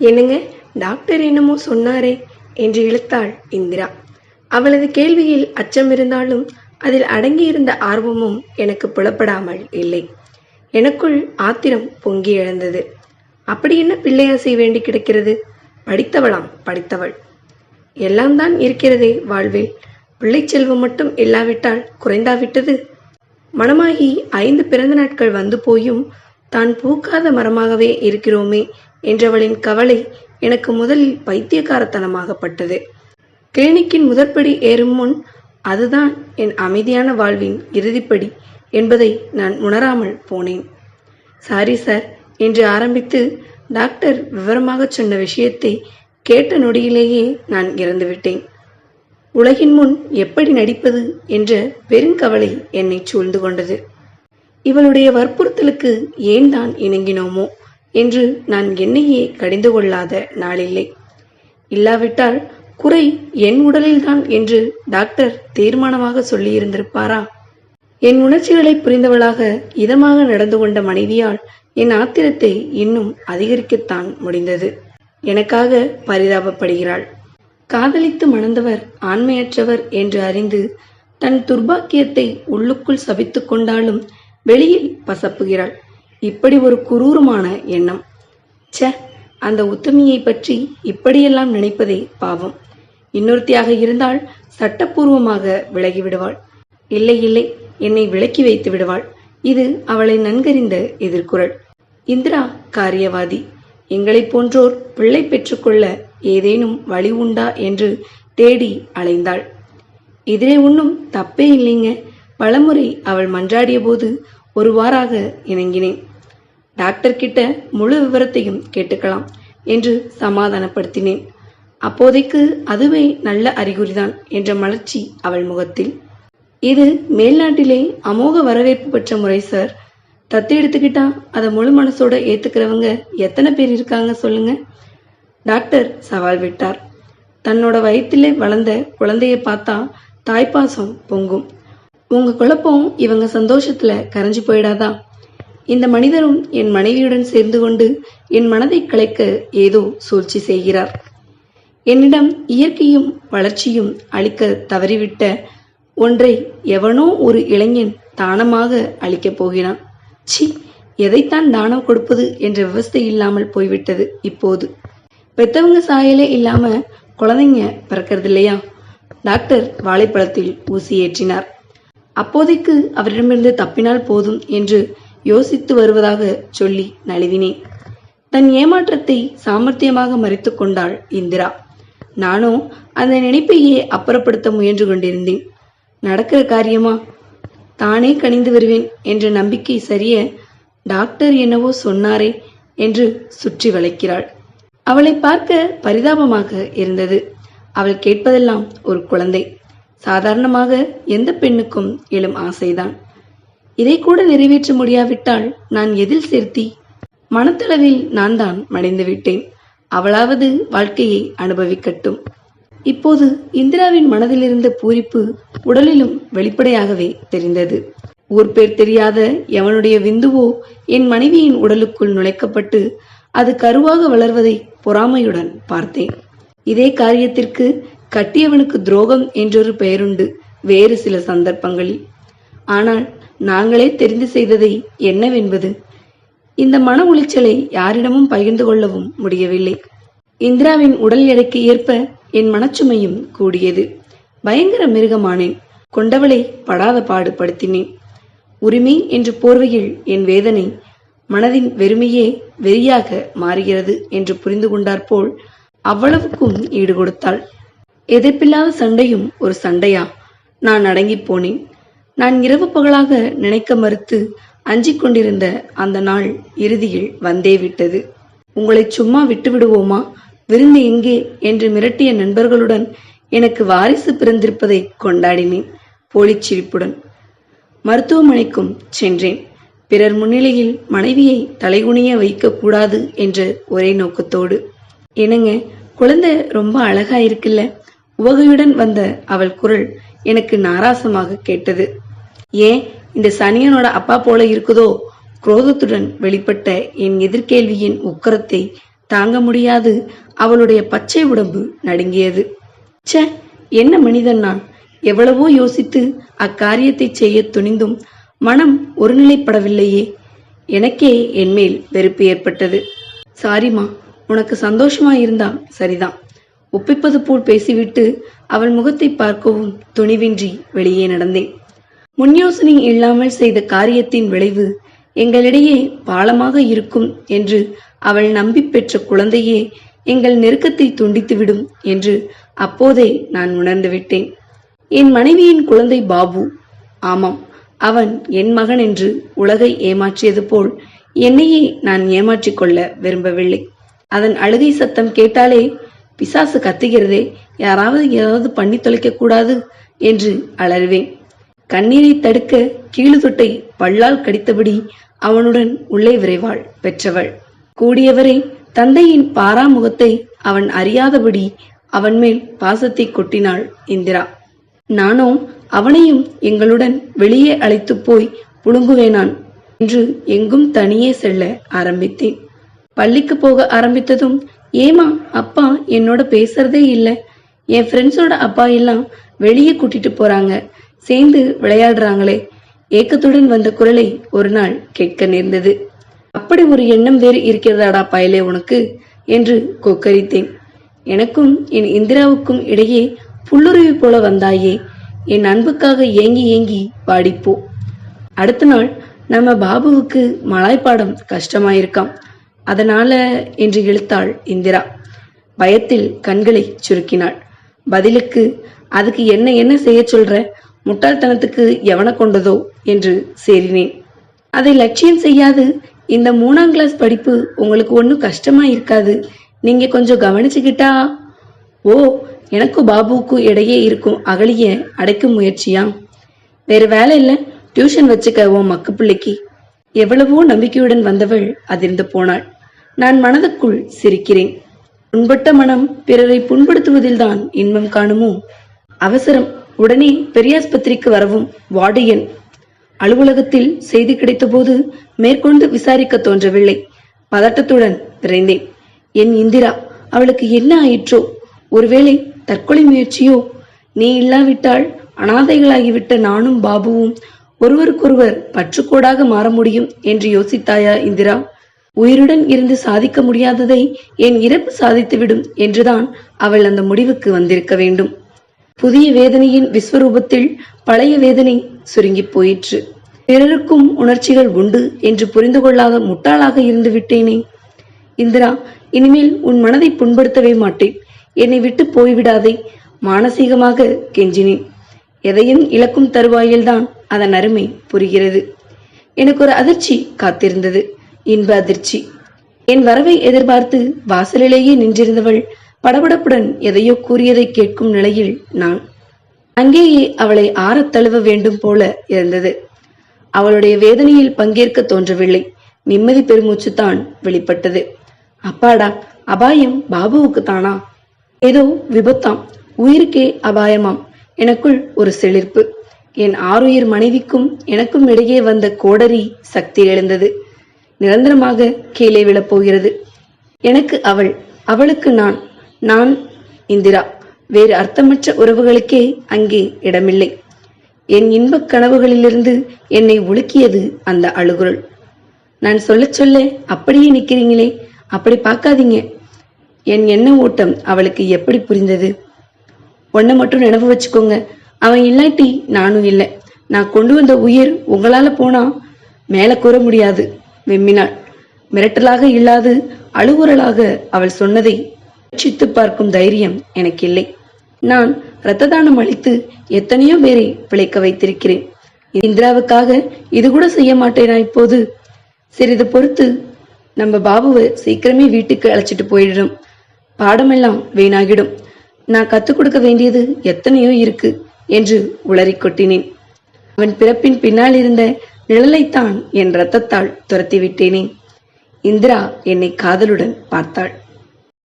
என்னங்க? டாக்டர் என்னமோ சொன்னாரே என்று இழுத்தாள் இந்திரா. அவளது கேள்வியில் அச்சம் இருந்தாலும் அதில் அடங்கியிருந்த ஆர்வமும் எனக்கு புலப்படாமல் இல்லை. எனக்குள் ஆத்திரம் பொங்கி எழுந்தது. அப்படி என்ன பிள்ளையாசை வேண்டி கிடக்கிறது? படித்தவளாம் படித்தவள். எல்லாம் தான் இருக்கிறதே வாழ்வில். பிள்ளை செல்வம் மட்டும் இல்லாவிட்டால் குறைந்தாவிட்டது. மனமாகி ஐந்து பிறந்த நாட்கள் வந்து போயும் தான் பூக்காத மரமாகவே இருக்கிறோமே என்றவளின் கவலை எனக்கு முதலில் பைத்தியக்காரத்தனமாகப்பட்டது. கிளினிக்கின் முதற்படி ஏறும் முன் அதுதான் என் அமைதியான வாழ்வின் இறுதிப்படி என்பதை நான் உணராமல் போனேன். சாரி சார் என்று ஆரம்பித்து டாக்டர் விவரமாக சொன்ன விஷயத்தை கேட்ட நொடியிலேயே நான் இறந்துவிட்டேன். உலகின் முன் எப்படி நடிப்பது? என்ற பெருங்கவலை என்னை சூழ்ந்து கொண்டது. இவளுடைய வற்புறுத்தலுக்கு ஏன் தான் இணங்கினோமோ? என்று நான் என்னையே கடிந்து கொள்ளாத நாளில்லை. இல்லாவிட்டால் குறை என் உடலில்தான் என்று டாக்டர் தீர்மானமாக சொல்லியிருந்திருப்பாரா? என் உணர்ச்சிகளை புரிந்தவளாக இதமாக நடந்து கொண்ட மனைவியால் என் ஆத்திரத்தை இன்னும் அதிகரிக்கத்தான் முடிந்தது. எனக்காக பரிதாபப்படுகிறாள். காதலித்து மணந்தவர் ஆண்மையற்றவர் என்று அறிந்து தன் துர்பாக்கியத்தை உள்ளுக்குள் சபித்துக் கொண்டாலும் வெளியில் பசப்புகிறாள். இப்படி ஒரு குரூரமான எண்ணம். ச அந்த உத்தமியை பற்றி இப்படியெல்லாம் நினைப்பதே பாவம். இன்னொருத்தியாக இருந்தால் சட்டப்பூர்வமாக விலகி விடுவாள். இல்லை இல்லை என்னை விலக்கி வைத்து விடுவாள். இது அவளை நன்கறிந்த எதிர்குரல் இந்திரா காரியவாதி. எங்களைப் போன்றோர் பிள்ளை பெற்றுக்கொள்ள ஏதேனும் வழி உண்டா என்று தேடி அலைந்தாள். இதிலே ஒன்றும் தப்பே இல்லைங்க. பலமுறை அவள் மன்றாடிய போது ஒருவாறாக இணங்கினேன். டாக்டர் கிட்ட முழு விவரத்தையும் கேட்டுக்கலாம் என்று சமாதானப்படுத்தினேன். அப்போதைக்கு அதுவே நல்ல அறிகுறிதான் என்ற மலர்ச்சி அவள் முகத்தில். இது மேல்நாட்டிலே அமோக வரவேற்பு பெற்ற முறை சார். தத்து எடுத்துக்கிட்டா அதை முழு மனசோட ஏத்துக்கிறவங்க எத்தனை பேர் இருக்காங்க சொல்லுங்க. டாக்டர் சவால் விட்டார். தன்னோட வயிற்றிலே வளர்ந்த குழந்தைய பார்த்தா தாய்ப்பாசம் பொங்கும். உங்க குழப்பம் இவங்க சந்தோஷத்துல கரைஞ்சு போயிடாதான் இந்த மனிதரும் என் மனைவியுடன் சேர்ந்து கொண்டு என் மனதை கலைக்க ஏதோ சூழ்ச்சி செய்கிறார். என்னிடம் இயற்கையும் வளர்ச்சியும் அளிக்க தவறிவிட்ட ஒன்றை எவனோ ஒரு இளைஞன் தானமாக அளிக்கப் போகிறான். சி எதைத்தான் தானம் கொடுப்பது என்ற விவஸ்தை இல்லாமல் போய்விட்டது இப்போது. பெத்தவங்க சாயலே இல்லாம குழந்தைங்க பிறக்கிறது இல்லையா டாக்டர் வாழைப்பழத்தில் ஊசி ஏற்றினார். அப்போதைக்கு அவரிடமிருந்து தப்பினால் போதும் என்று யோசித்து வருவதாக சொல்லி நழுவினேன். தன் ஏமாற்றத்தை சாமர்த்தியமாக மறைத்து கொண்டாள் இந்திரா. நானோ அந்த நினைப்பையே அப்புறப்படுத்த முயன்று கொண்டிருந்தேன். நடக்கிற காரியமா? தானே கனிந்து வருவேன் என்ற நம்பிக்கை சரிய டாக்டர் என்னவோ சொன்னாரே என்று சுற்றி வளைக்கிறாள். அவளை பார்க்க பரிதாபமாக இருந்தது. அவள் கேட்பதெல்லாம் ஒரு குழந்தை. சாதாரணமாக எந்த பெண்ணுக்கும் எழும் ஆசைதான். இதை கூட நிறைவேற்ற முடியாவிட்டால் நான் எதில் சேர்த்தி? மனத்தளவில் நான் தான் மடைந்து விட்டேன். அவளாவது வாழ்க்கையை அனுபவிக்கட்டும். இப்போது இந்திராவின் மனதில் இருந்த பூரிப்பு உடலிலும் வெளிப்படையாகவே தெரிந்தது. ஊர் பேர் தெரியாத எவனுடைய விந்துவோ என் மனைவியின் உடலுக்குள் நுழைக்கப்பட்டு அது கருவாக வளர்வதை பொறாமையுடன் பார்த்தேன். இதே காரியத்திற்கு கட்டியவனுக்கு துரோகம் என்றொரு பெயருண்டு வேறு சில சந்தர்ப்பங்களில். ஆனால் நாங்களே தெரிந்து செய்ததை என்னவென்பது? இந்த மன உளைச்சலை யாரிடமும் பகிர்ந்து கொள்ளவும் முடியவில்லை. இந்திராவின் உடல் எடைக்கு ஏற்ப என் மனச்சுமையும் கூடியது. பயங்கர மிருகமானேன். கொண்டவளை படாத பாடு படுத்தினேன் உரிமை என்ற போர்வையில் என் வேதனை மனதின் வெறுமையே வெறியாக மாறுகிறது என்று புரிந்து கொண்டாற்போல் அவ்வளவுக்கும் ஈடு கொடுத்தாள் எதிர்ப்பில்லாத சண்டையும் ஒரு சண்டையா? நான் அடங்கிப் போனேன். நான் இரவு பகலாக நினைக்க மறுத்து அஞ்சிக் கொண்டிருந்த அந்த நாள் இறுதியில் வந்தே விட்டது. உங்களை சும்மா விட்டு விடுவோமா? விருந்து எங்கே? என்று மிரட்டிய நண்பர்களுடன் எனக்கு வாரிசு பிறந்திருப்பதை கொண்டாடினேன் போலிச் சிரிப்புடன். மருத்துவமனைக்கும் சென்றேன். பிறர் முன்னிலையில் மனைவியை தலைகுனிய வைக்கக்கூடாது என்ற ஒரே நோக்கத்தோடு. என்னங்க குழந்தை ரொம்ப அழகா இருக்குல்ல? உவகையுடன் வந்த அவள் குரல் எனக்கு நாராசமாக கேட்டது. ஏன் இந்த சனியனோட அப்பா போல இருக்குதோ? குரோதத்துடன் வெளிப்பட்ட என் எதிர்கேள்வியின் உக்கரத்தை தாங்க முடியாது. அவளுடைய பச்சை உடம்பு நடுங்கியது. ச்சே என்ன மனிதன் நான் எவ்வளவோ யோசித்து அக்காரியத்தை செய்ய துணிந்தும் மனம் ஒருநிலைப்படவில்லையே. எனக்கே என்மேல் வெறுப்பு ஏற்பட்டது. சாரிம்மா உனக்கு சந்தோஷமா இருந்தா சரிதான். ஒப்பிப்பது போல் பேசிவிட்டு அவள் முகத்தை பார்க்கவும் துணிவின்றி வெளியே நடந்தேன். முன்யோசனை இல்லாமல் செய்த காரியத்தின் விளைவு எங்களிடையே பாலமாக இருக்கும் என்று அவள் நம்பி பெற்ற குழந்தையே எங்கள் நெருக்கத்தை துண்டித்துவிடும் என்று அப்போதே நான் உணர்ந்துவிட்டேன் என் மனைவியின் குழந்தை பாபு. ஆமாம் அவன் என் மகன் என்று உலகை ஏமாற்றியது போல் என்னையே நான் ஏமாற்றிக் கொள்ள விரும்பவில்லை. அதன் அழுகை சத்தம் கேட்டாலே பிசாசு கத்துகிறதே யாராவது ஏதாவது பண்ணி தொலைக்க கூடாது என்று அலறுவேன். கண்ணீரை தடுக்க கீழு தொட்டை பல்லால் கடித்தபடி அவனுடன் உள்ளே விரைவாள் பெற்றவள். கூடியவரை தந்தையின் பாராமுகத்தை அவன் அறியாதபடி அவன் மேல் பாசத்தை கொட்டினாள் இந்திரா. நானோ அவனையும் எங்களுடன் வெளியே அழைத்து போய் புழுங்குவேனான் என்று எங்கும் தனியே செல்ல ஆரம்பித்தேன். பள்ளிக்கு போக ஆரம்பித்ததும் ஏமா அப்பா என்னோட பேசுறதே இல்லை. என் ஃப்ரெண்ட்ஸோட அப்பா எல்லாம் வெளியே கூட்டிட்டு போறாங்க. சேர்ந்து விளையாடுறாங்களே. ஏக்கத்துடன் வந்த குரலை ஒரு நாள் கேட்க நேர்ந்தது. அப்படி ஒரு எண்ணம் வேறு இருக்கிறதாடா பயலே உனக்கு? என்று கொக்கரித்தேன். எனக்கும் என் இந்திராவுக்கும் இடையே புல்லுருவி போல வந்தாயே. என் அன்புக்காக ஏங்கி ஏங்கி பாடிப்போ அடுத்த நாள் நம்ம பாபுவுக்கு மலாய்ப்பாடம் கஷ்டமாயிருக்காம். அதனால என்று இழுத்தாள் இந்திரா. பயத்தில் கண்களை சுருக்கினாள். பதிலுக்கு அதுக்கு என்ன என்ன செய்ய சொல்ற? முட்டாள்தனத்துக்கு எவனை கொண்டதோ என்று சேரினேன். அதை லட்சியம் செய்யாது. இந்த மூணாம் கிளாஸ் படிப்பு உங்களுக்கு ஒன்றும் கஷ்டமா இருக்காது. நீங்க கொஞ்சம் கவனிச்சுக்கிட்டா? ஓ எனக்கும் பாபுவுக்கும் இடையே இருக்கும் அகலிய அடைக்கும் முயற்சியா? வேற வேலை இல்லை. டியூஷன் வச்சுக்க உன் மக்கு பிள்ளைக்கு எவ்வளவோ நம்பிக்கையுடன் வந்தவள் அதிர்ந்து போனாள். நான் மனதுக்குள் சிரிக்கிறேன். புண்பட்ட மனம் பிறரை புண்படுத்துவதில்தான் இன்பம் காணுமோ? அவசரம். உடனே பெரியாஸ்பத்திரிக்கு வரவும் வார்டு எண். அலுவலகத்தில் செய்தி கிடைத்தபோது மேற்கொண்டு விசாரிக்க தோன்றவில்லை. பதட்டத்துடன் விரைந்தேன். என் இந்திரா அவளுக்கு என்ன ஆயிற்றோ? ஒருவேளை தற்கொலை முயற்சியோ? நீ இல்லாவிட்டால் அனாதைகளாகிவிட்ட நானும் பாபுவும் ஒருவருக்கொருவர் பற்றுக்கோடாக மாற முடியும் என்று யோசித்தாயா இந்திரா? உயிருடன் இருந்து சாதிக்க முடியாததை என் இறப்பு சாதித்துவிடும் என்றுதான் அவள் அந்த முடிவுக்கு வந்திருக்க வேண்டும். புதிய வேதனையின் விஸ்வரூபத்தில் பழைய வேதனை சுருங்கிப் போயிற்று. பிறருக்கும் உணர்ச்சிகள் உண்டு என்று புரிந்து கொள்ளாத முட்டாளாக இருந்து விட்டேனே. இந்திரா இனிமேல் உன் மனதை புண்படுத்தவே மாட்டேன். என்னை விட்டு போய்விடாதே. மானசீகமாக கெஞ்சினேன். எதையும் இழக்கும் தருவாயில்தான் அதன் அருமை புரிகிறது. எனக்கு ஒரு அதிர்ச்சி காத்திருந்தது. இன்ப அதிர்ச்சி. என் வரவை எதிர்பார்த்து வாசலிலேயே நின்றிருந்தவள் படபடப்புடன் எதையோ கூறியதை கேட்கும் நிலையில் நான் அங்கேயே அவளை ஆறத் தழுவ வேண்டும் போல இருந்தது. அவளுடைய வேதனையில் பங்கேற்க தோன்றவில்லை. நிம்மதி பெருமூச்சு தான் வெளிப்பட்டது. அப்பாடா அபாயம் பாபுவுக்கு தானா? ஏதோ விபத்தாம். உயிருக்கே அபாயமாம். எனக்குள் ஒரு செழிர்ப்பு என் ஆறுயிர் மனைவிக்கும் எனக்கும் இடையே வந்த கோடரி சக்தி எழுந்தது. நிரந்தரமாக கீழே விழப்போகிறது எனக்கு அவள் அவளுக்கு நான் நான் இந்திரா வேறு அர்த்தமற்ற உறவுகளுக்கே அங்கே இடமில்லை. என் இன்பக் கனவுகளிலிருந்து என்னை ஒழுக்கியது அந்த அழுகுரல். நான் சொல்லச் சொல்ல அப்படியே நிற்கிறீங்களே அப்படி பார்க்காதீங்க. என் எண்ண ஓட்டம் அவளுக்கு எப்படி புரிந்தது? ஒன்றை மட்டும் நினைவு வச்சுக்கோங்க. அவன் இல்லாட்டி நானும் இல்லை. நான் கொண்டு வந்த உயிர் உங்களால போனா மேல கூற முடியாது வெம்மினாள். மிரட்டலாக இல்லாது அழுகுரலாக அவள் சொன்னதை முயற்சித்து பார்க்கும் தைரியம் எனக்கு இல்லை நான் இரத்த தானம் அளித்து எத்தனையோ பேரை பிழைக்க வைத்திருக்கிறேன். இந்திராவுக்காக இது கூட செய்ய மாட்டேனா இப்போது? சிறிது பொறுத்து நம்ம பாபுவை சீக்கிரமே வீட்டுக்கு அழைச்சிட்டு போயிடும். பாடமெல்லாம் வீணாகிடும். நான் கத்துக் கொடுக்க வேண்டியது எத்தனையோ இருக்கு என்று உளறி கொட்டினேன். அவன் பிறப்பின் பின்னால் இருந்த நிழலைத்தான் என் ரத்தத்தால் துரத்தி விட்டேனே இந்திரா என்னை காதலுடன் பார்த்தாள்.